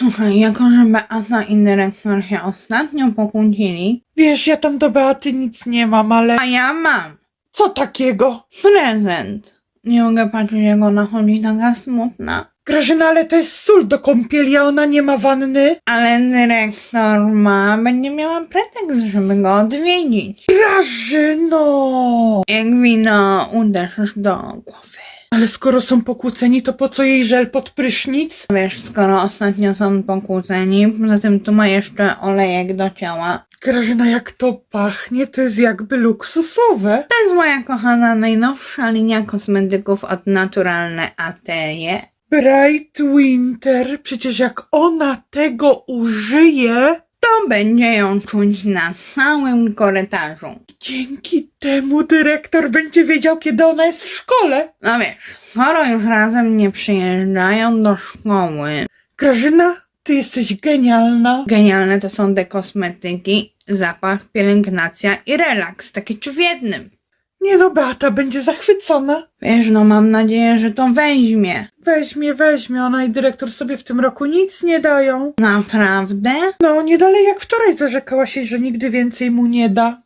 Słuchaj, jako że Beata i dyrektor się ostatnio pokłócili, Wiesz, ja tam do Beaty nic nie mam, ale... a ja mam Co takiego? prezent. Nie mogę patrzeć, jak ona chodzi taka smutna. Grażyna, ale to jest sól do kąpieli, a ona nie ma wanny. Ale dyrektor ma, będzie miała pretekst, żeby go odwiedzić. Grażyno! Jak wino uderzysz do głowy. Ale skoro są pokłóceni, to po co jej żel pod prysznic? Wiesz, skoro ostatnio są pokłóceni, poza tym tu ma jeszcze olejek do ciała. Grażyna, jak to pachnie, to jest jakby luksusowe. To jest moja kochana najnowsza linia kosmetyków od Naturalne Atelier. Bright Winter, przecież jak ona tego użyje, będzie ją czuć na całym korytarzu. dzięki temu dyrektor będzie wiedział, kiedy ona jest w szkole. No wiesz, skoro już razem nie przyjeżdżają do szkoły. Grażyna, ty jesteś genialna. Genialne to są te kosmetyki, zapach, pielęgnacja i relaks, takie trzy w jednym. Nie no, Beata będzie zachwycona. Wiesz, no mam nadzieję, że to weźmie. Weźmie, weźmie, ona i dyrektor sobie w tym roku nic nie dają. Naprawdę? No, nie dalej jak wczoraj zarzekała się, że nigdy więcej mu nie da.